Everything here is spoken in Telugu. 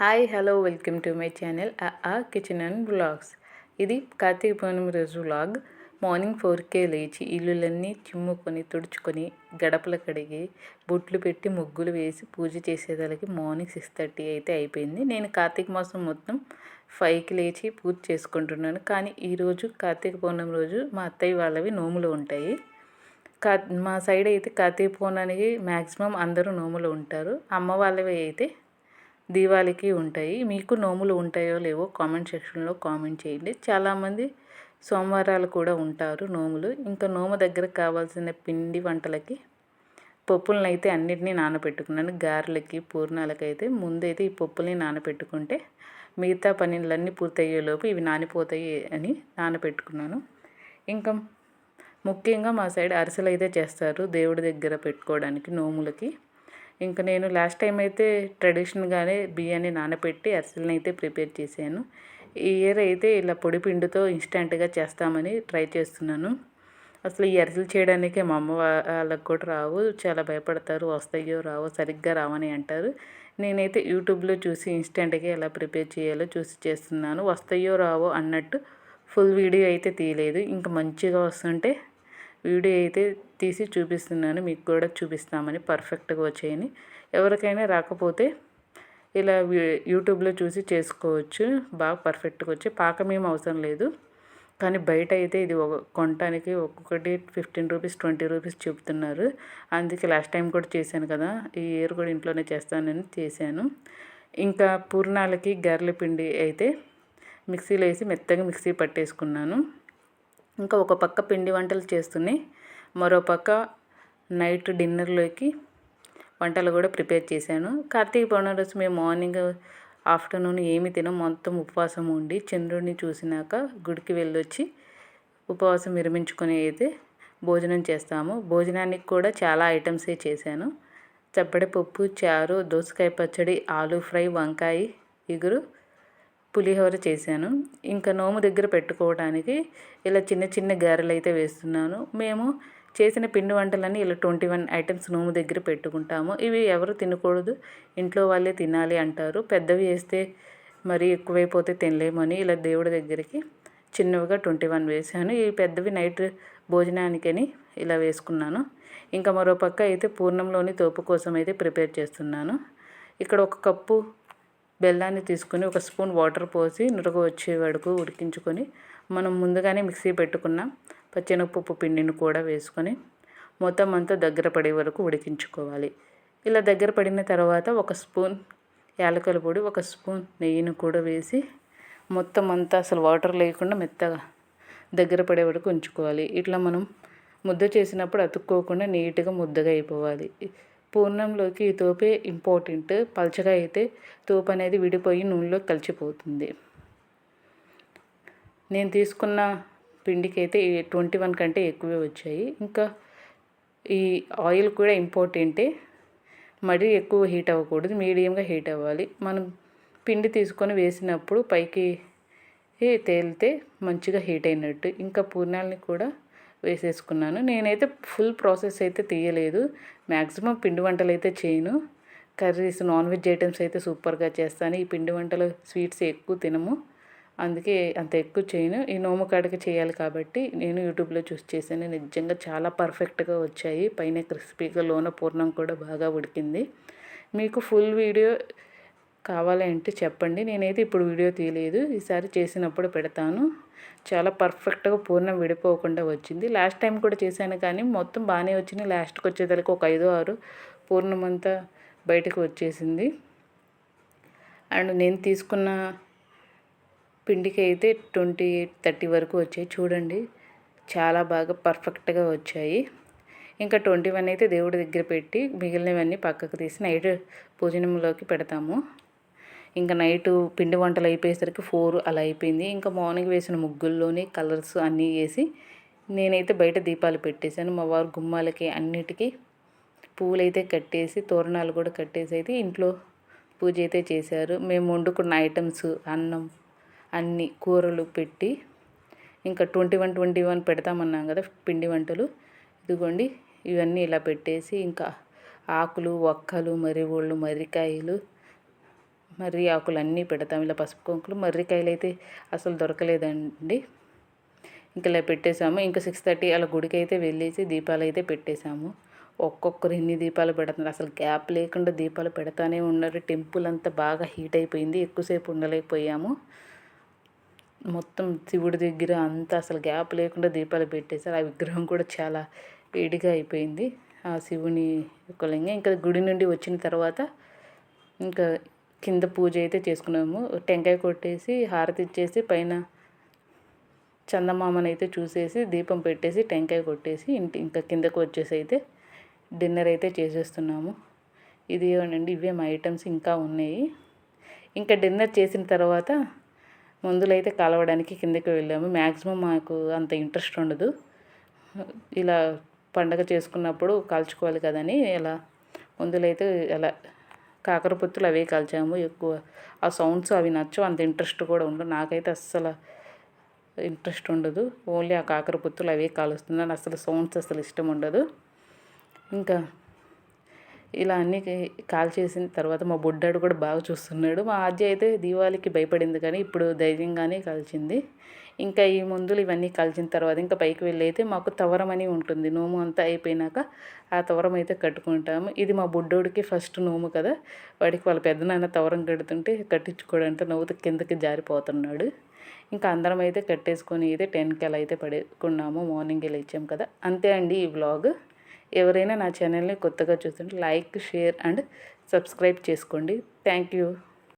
Hi hello welcome to my channel ఆ కిచెన్ అండ్ బ్లాగ్స్ ఇది కార్తీక పౌర్ణమి రోజు వ్లాగ్. మార్నింగ్ ఫోర్కే లేచి ఇల్లులన్నీ చిమ్ముకొని తుడుచుకొని గడపలు కడిగి బొట్లు పెట్టి ముగ్గులు వేసి పూజ చేసేదానికి మార్నింగ్ సిక్స్ థర్టీ అయితే అయిపోయింది. నేను కార్తీక మాసం మొత్తం ఫైవ్కి లేచి పూజ చేసుకుంటున్నాను. కానీ ఈరోజు కార్తీక పౌర్ణమి రోజు మా అత్తయ్య వాళ్ళవి నోములు ఉంటాయి. కా మా సైడ్ అయితే కార్తీక పౌర్ణానికి మ్యాక్సిమం అందరూ నోములు ఉంటారు. అమ్మ వాళ్ళవి అయితే దీవాళికి ఉంటాయి. మీకు నోములు ఉంటాయో లేవో కామెంట్ సెక్షన్లో కామెంట్ చేయండి. చాలామంది సోమవారాలు కూడా ఉంటారు నోములు. ఇంకా నోము దగ్గర కావాల్సిన పిండి వంటలకి పప్పులను అయితే అన్నిటినీ నానబెట్టుకున్నాను. గారెలకి పూర్ణాలకి అయితే ముందైతే ఈ పప్పుల్ని నానబెట్టుకుంటే మిగతా పనులన్నీ పూర్తయ్యేలోపు ఇవి నానిపోతాయి అని నానబెట్టుకున్నాను. ఇంకా ముఖ్యంగా మా సైడ్ అరిసెలు అయితే చేస్తారు దేవుడి దగ్గర పెట్టుకోవడానికి నోములకి. ఇంక నేను లాస్ట్ టైం అయితే ట్రెడిషనల్గానే బియ్యాన్ని నానబెట్టి అరిసెలను అయితే ప్రిపేర్ చేశాను. ఈ ఇయర్ అయితే ఇలా పొడి పిండితో ఇన్స్టెంట్గా చేస్తామని ట్రై చేస్తున్నాను. అసలు ఈ అరిసెలు చేయడానికి మా అమ్మ వాళ్ళకి కూడా రావు చాలా భయపడతారు వస్తాయో రావో సరిగ్గా రావని అంటారు. నేనైతే యూట్యూబ్లో చూసి ఇన్స్టెంట్గా ఎలా ప్రిపేర్ చేయాలో చూసి చేస్తున్నాను. వస్తాయో రావో అన్నట్టు ఫుల్ వీడియో అయితే తీయలేదు. ఇంకా మంచిగా వస్తుంటే వీడియో అయితే తీసి చూపిస్తున్నాను మీకు కూడా చూపిస్తామని పర్ఫెక్ట్గా వచ్చాయని. ఎవరికైనా రాకపోతే ఇలా యూట్యూబ్లో చూసి చేసుకోవచ్చు. బాగా పర్ఫెక్ట్గా వచ్చి పాకం ఏం అవసరం లేదు. కానీ బయట అయితే ఇది ఒక కొనటానికి ఒక్కొక్కటి ఫిఫ్టీన్ రూపీస్ ట్వంటీ రూపీస్ చెప్తున్నారు అందుకే లాస్ట్ టైం కూడా చేశాను కదా ఈ ఇయర్ కూడా ఇంట్లోనే చేస్తానని చేశాను. ఇంకా పూర్ణాలకి గర్ల పిండి అయితే మిక్సీలో వేసి మెత్తగా మిక్సీ పట్టేసుకున్నాను. ఇంకా ఒక పక్క పిండి వంటలు చేస్తున్నాయి మరో పక్క నైట్ డిన్నర్లోకి వంటలు కూడా ప్రిపేర్ చేశాను. కార్తీక పౌర్ణమి రోజు మేము మార్నింగ్ ఆఫ్టర్నూన్ ఏమి తినం మొత్తం ఉపవాసం ఉండి చంద్రుడిని చూసినాక గుడికి వెళ్ళొచ్చి ఉపవాసం విరమించుకొని అయితే భోజనం చేస్తాము. భోజనానికి కూడా చాలా ఐటమ్సే చేశాను. చప్పడి పప్పు చారు దోసకాయ పచ్చడి ఆలు ఫ్రై వంకాయ ఇగురు పులిహోర చేశాను. ఇంకా నోము దగ్గర పెట్టుకోవడానికి ఇలా చిన్న చిన్న గారెలు అయితే వేస్తున్నాను. మేము చేసిన పిండి వంటలన్నీ ఇలా ట్వంటీ వన్ ఐటమ్స్ నోము దగ్గర పెట్టుకుంటాము. ఇవి ఎవరు తినకూడదు ఇంట్లో వాళ్ళే తినాలి అంటారు. పెద్దవి వేస్తే మరీ ఎక్కువైపోతే తినలేమని ఇలా దేవుడి దగ్గరికి చిన్నవిగా ట్వంటీ వన్ వేసాను ఈ పెద్దవి నైట్ భోజనానికని ఇలా వేసుకున్నాను. ఇంకా మరో పక్క అయితే పూర్ణంలోని తోపు కోసం అయితే ప్రిపేర్ చేస్తున్నాను. ఇక్కడ ఒక కప్పు బెల్లాన్ని తీసుకొని ఒక స్పూన్ వాటర్ పోసి నురగ వచ్చే వరకు ఉడికించుకొని మనం ముందుగానే మిక్సీ పెట్టుకున్న పచ్చెనగపప్పు పిండిని కూడా వేసుకొని మొత్తం అంతా దగ్గర పడే వరకు ఉడికించుకోవాలి. ఇలా దగ్గర పడిన తర్వాత ఒక స్పూన్ యాలకల పొడి ఒక స్పూన్ నెయ్యిని కూడా వేసి మొత్తం అంతా అసలు వాటర్ లేకుండా మెత్తగా దగ్గర పడే వరకు ఉంచుకోవాలి. ఇట్లా మనం ముద్ద చేసినప్పుడు అతుక్కోకుండా నీట్గా ముద్దగా అయిపోవాలి. పూర్ణంలోకి ఈ తోపే ఇంపార్టెంట్. పలచగా అయితే తోపు అనేది విడిపోయి నూనెలో కలిసిపోతుంది. నేను తీసుకున్న పిండికి అయితే ట్వంటీ వన్ కంటే ఎక్కువే వచ్చాయి. ఇంకా ఈ ఆయిల్ కూడా ఇంపార్టెంటే. మరీ ఎక్కువ హీట్ అవ్వకూడదు. మీడియంగా హీట్ అవ్వాలి. మనం పిండి తీసుకొని వేసినప్పుడు పైకి తేలితే మంచిగా హీట్ అయినట్టు. ఇంకా పూర్ణాలని కూడా వేసేసుకున్నాను. నేనైతే ఫుల్ ప్రాసెస్ అయితే తీయలేదు. మ్యాక్సిమం పిండి వంటలు అయితే చేయను. కర్రీస్ నాన్ వెజ్ ఐటమ్స్ అయితే సూపర్గా చేస్తాను. ఈ పిండి వంటలు స్వీట్స్ ఎక్కువ తినము. అందుకే అంత ఎక్కువ చేయను. ఈ నోము కాడికి చేయాలి కాబట్టి నేను యూట్యూబ్లో చూసి చేశాను. నిజంగా చాలా పర్ఫెక్ట్గా వచ్చాయి. పైన క్రిస్పీగా లోన పూర్ణం కూడా బాగా ఉడికింది. మీకు ఫుల్ వీడియో కావాలంటే చెప్పండి. నేనైతే ఇప్పుడు వీడియో తీయలేదు. ఈసారి చేసినప్పుడు పెడతాను. చాలా పర్ఫెక్ట్గా పూర్ణం విడిపోకుండా వచ్చింది. లాస్ట్ టైం కూడా చేశాను కానీ మొత్తం బాగానే వచ్చింది. లాస్ట్కి వచ్చేదానికి ఒక ఐదో ఆరు పూర్ణం అంతా బయటకు వచ్చేసింది. అండ్ నేను తీసుకున్న పిండికి అయితే ట్వంటీ ఎయిట్ థర్టీ వరకు వచ్చాయి. చూడండి చాలా బాగా పర్ఫెక్ట్గా వచ్చాయి. ఇంకా ట్వంటీ వన్ అయితే దేవుడి దగ్గర పెట్టి మిగిలినవన్నీ పక్కకు తీసి నైట్ భోజనంలోకి పెడతాము. ఇంకా నైట్ పిండి వంటలు అయిపోయేసరికి ఫోర్ అలా అయిపోయింది. ఇంకా మార్నింగ్ వేసిన ముగ్గుల్లోనే కలర్స్ అన్నీ వేసి నేనైతే బయట దీపాలు పెట్టేశాను. మా వారు గుమ్మాలకి అన్నిటికీ పువ్వులు అయితే కట్టేసి తోరణాలు కూడా కట్టేసి అయితే ఇంట్లో పూజ అయితే చేశారు. మేము వండుకున్న ఐటమ్స్ అన్నం అన్ని కూరలు పెట్టి ఇంకా ట్వంటీ వన్ ట్వంటీ వన్ పెడతామన్నాం కదా పిండి వంటలు. ఇదిగోండి ఇవన్నీ ఇలా పెట్టేసి ఇంకా ఆకులు ఒక్కలు మరి ఒళ్ళు మర్రికాయలు మర్రి ఆకులు అన్నీ పెడతాం. ఇలా పసుపు కుంకులు మర్రికాయలు అయితే అసలు దొరకలేదండి. ఇంకా ఇలా పెట్టేశాము ఇంకా సిక్స్ థర్టీ అలా గుడికి అయితే వెళ్ళేసి దీపాలు అయితే పెట్టేశాము ఒక్కొక్కరు ఎన్ని దీపాలు పెడుతున్నారు? అసలు గ్యాప్ లేకుండా దీపాలు పెడతానే ఉన్నారు. టెంపుల్ అంతా బాగా హీట్ అయిపోయింది. ఎక్కువసేపు ఉండలేకపోయాము. మొత్తం శివుడి దగ్గర అంతా అసలు గ్యాప్ లేకుండా దీపాలు పెట్టేశారు. ఆ విగ్రహం కూడా చాలా వేడిగా అయిపోయింది. ఆ శివుని యొక్క లింగం. ఇంకా గుడి నుండి వచ్చిన తర్వాత ఇంకా కింద పూజ అయితే చేసుకున్నాము. టెంకాయ కొట్టేసి హారతి ఇచ్చేసి పైన చందమామని అయితే చూసేసి దీపం పెట్టేసి టెంకాయ కొట్టేసి ఇంటి ఇంకా కిందకు వచ్చేసి అయితే డిన్నర్ అయితే చేసేస్తున్నాము. ఇది ఏమండి ఇవే మా ఐటమ్స్ ఇంకా ఉన్నాయి. ఇంకా డిన్నర్ చేసిన తర్వాత మందులైతే కలవడానికి కిందకి వెళ్ళాము. మ్యాక్సిమం మాకు అంత ఇంట్రెస్ట్ ఉండదు. ఇలా పండగ చేసుకున్నప్పుడు కాల్చుకోవాలి కదని ఇలా మందులైతే అలా కాకరపుత్తులు అవే కాల్చాము ఎక్కువ. ఆ సౌండ్స్ అవి నచ్చవు అంత ఇంట్రెస్ట్ కూడా ఉండదు. నాకైతే అస్సలు ఇంట్రెస్ట్ ఉండదు. ఓన్లీ ఆ కాకరపుత్తులు అవే కాలుస్తున్నాను అసలు సౌండ్స్ అసలు ఇష్టం ఉండదు. ఇంకా ఇలా అన్నీ కాల్ చేసిన తర్వాత మా బుడ్డాడు కూడా బాగా చూస్తున్నాడు. మా ఆద్య అయితే దీవాళికి భయపడింది కానీ ఇప్పుడు ధైర్యంగానే కాల్చింది. ఇంకా ఈ మందులు ఇవన్నీ కలిసిన తర్వాత ఇంకా పైకి వెళ్ళి అయితే మాకు తవరం అని ఉంటుంది. నోము అంతా అయిపోయినాక ఆ తవరం అయితే కట్టుకుంటాము. ఇది మా బుడ్డోడికి ఫస్ట్ నోము కదా. వాడికి వాళ్ళ పెద్దనాన్న తవరం కడుతుంటే కట్టించుకోవడంతో నవ్వుతూ కిందకి జారిపోతున్నాడు. ఇంకా అందరం అయితే కట్టేసుకొని అయితే టెన్కి అలా అయితే పడుకున్నాము. మార్నింగ్ వెళ్ళి ఇచ్చాము కదా. అంతే అండి ఈ వ్లాగ్. ఎవరైనా నా ఛానల్ని కొత్తగా చూస్తుంటే లైక్ షేర్ అండ్ సబ్స్క్రైబ్ చేసుకోండి. Thank you.